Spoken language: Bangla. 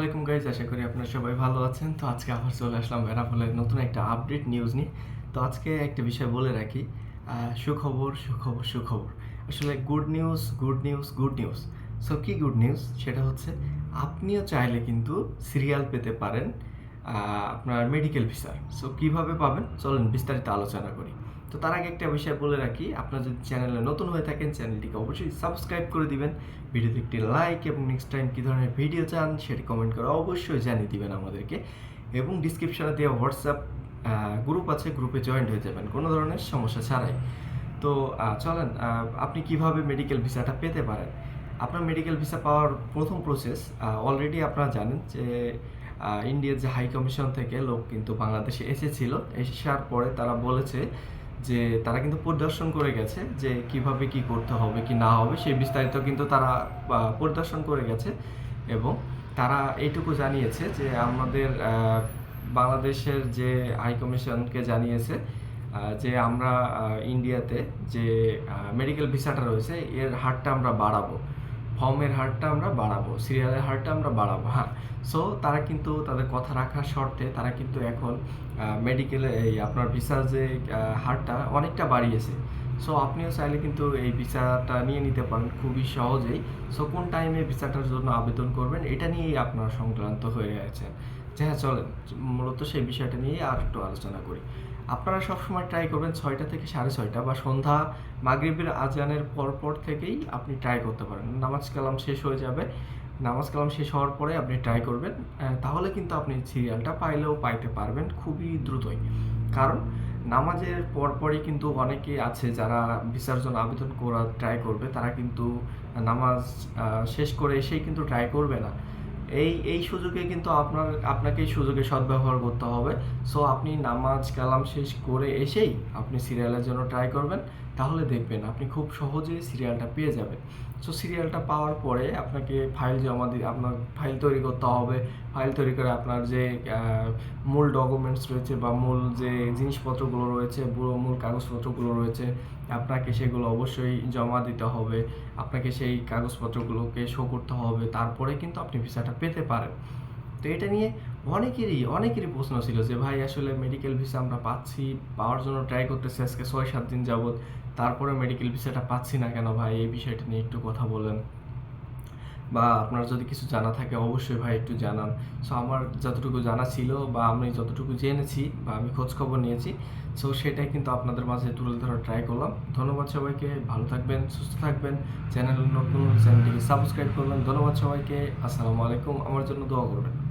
আলাইকুম গাইজ আশা করি আপনারা সবাই ভালো আছেন। তো আজকে আবার চলে আসলাম বেনাফলের নতুন একটা আপডেট নিউজ নিয়ে। তো আজকে একটা বিষয় বলে রাখি সুখবর সুখবর সুখবর। আসলে good news good news good news so কি গুড নিউজ সেটা হচ্ছে, আপনিও চাইলে কিন্তু সিরিয়াল পেতে পারেন আপনার মেডিকেল ভিসার সো কীভাবে পাবেন? চলুন বিস্তারিত আলোচনা করি। তো তার আগে একটা বিষয় বলে রাখি, আপনার যদি চ্যানেলে নতুন হয়ে থাকেন চ্যানেলটিকে অবশ্যই সাবস্ক্রাইব করে দিবেন। ভিডিওতে একটি লাইক এবং নেক্সট টাইম কী ধরনের ভিডিও চান সেটি কমেন্ট করে অবশ্যই জানিয়ে দিবেন আমাদেরকে। এবং ডিসক্রিপশনে দেওয়া হোয়াটসঅ্যাপ গ্রুপ আছে গ্রুপে জয়েন্ট হয়ে যাবেন, কোনো ধরনের সমস্যা ছাড়াই। তো চলেন আপনি কীভাবে মেডিকেল ভিসাটা পেতে পারেন? আপনার মেডিকেল ভিসা পাওয়ার প্রথম প্রসেস অলরেডি আপনারা জানেন যে ইন্ডিয়ার যে হাই কমিশন থেকে লোক কিন্তু বাংলাদেশে এসেছিল। এসার পরে তারা বলেছে যে তারা কিন্তু পরিদর্শন করে গেছে যে কীভাবে কি করতে হবে, কি না হবে, সেই বিস্তারিত কিন্তু তারা পরিদর্শন করে গেছে এবং তারা এইটুকু জানিয়েছে যে আমাদের বাংলাদেশের যে হাই কমিশনকে জানিয়েছে যে আমরা ইন্ডিয়াতে যে মেডিকেল ভিসাটা রয়েছে, এর হারটা আমরা বাড়াবো। ফর্মের হারটা আমরা বাড়াবো সিরিয়ালের হারটা আমরা বাড়াবো হ্যাঁ। সো তারা কিন্তু তাদের কথা রাখার শর্তে তারা কিন্তু এখন মেডিকেলে এই আপনার ভিসার যে হারটা অনেকটা বাড়িয়েছে। সো আপনিও চাইলে কিন্তু এই ভিসাটা নিয়ে নিতে পারেন খুবই সহজেই। সো কোন টাইমে ভিসাটার জন্য আবেদন করবেন, এটা নিয়েই আপনারা সংক্রান্ত হয়ে গেছেন যে হ্যাঁ চলেন, মূলত সেই বিষয়টা নিয়েই আর একটু আলোচনা করি। আপনারা সবসময় ট্রাই করবেন ছয়টা থেকে সাড়ে ছয়টা বা সন্ধ্যা মাগরিবের আজানের পরপর থেকেই আপনি ট্রাই করতে পারেন। নামাজ কালাম শেষ হয়ে যাবে। নামাজ কালাম শেষ হওয়ার পরে আপনি ট্রাই করবেন। তাহলে কিন্তু আপনি সিরিয়ালটা পাইলেও পাইতে পারবেন খুবই দ্রুতই। কারণ নামাজের পরপরই কিন্তু অনেকে আছে যারা বিসর্জন আবেদন করা ট্রাই করবে। তারা কিন্তু নামাজ শেষ করে এসেই কিন্তু ট্রাই করবে না। এই এই সুযোগে কিন্তু আপনার আপনাকে সুযোগে সদ্ব্যবহার করতে হবে। সো আপনি নামাজ, কালাম শেষ করে এসেই আপনি সিরিয়ালের জন্য ট্রাই করবেন। তাহলে দেখবেন আপনি খুব সহজেই সিরিয়ালটা পেয়ে যাবেন। সো সিরিয়ালটা পাওয়ার পরে আপনাকে ফাইল জমা দিয়ে, আপনার ফাইল তৈরি করতে হবে। ফাইল তৈরি করে আপনার যে মূল ডকুমেন্টস রয়েছে বা মূল যে জিনিসপত্রগুলো রয়েছে মূল কাগজপত্রগুলো রয়েছে, আপনাকে সেগুলো অবশ্যই জমা দিতে হবে। আপনাকে সেই কাগজপত্রগুলোকে শো করতে হবে। তারপরে কিন্তু আপনি ভিসাটা পেতে পারেন। তো এটা নিয়ে অনেকেরই অনেকেরই প্রশ্ন ছিল যে, ভাই, আসলে মেডিকেল ভিসা আমরা পাচ্ছি, পাওয়ার জন্য ট্রাই করতেছি, আজকে ছয় সাত দিন যাবত তারপরে মেডিকেল ভিসাটা পাচ্ছি না কেন ভাই? এই বিষয়টা নিয়ে একটু কথা বলেন। বা আপনার যদি কিছু জানা থাকে, অবশ্যই ভাই একটু জানান। সো আমার যতটুকু জানা ছিল বা আমি যতটুকু জেনেছি বা আমি খোঁজ খবর নিয়েছি সো সেটাই কিন্তু আপনাদের মাঝে তুলে ধরার ট্রাই করলাম। ধন্যবাদ সবাইকে, ভালো থাকবেন, সুস্থ থাকবেন। চ্যানেল নতুন চ্যানেলটিকে সাবস্ক্রাইব করবেন। ধন্যবাদ সবাইকে, আসসালামু আলাইকুম। আমার জন্য দোয়া করবেন।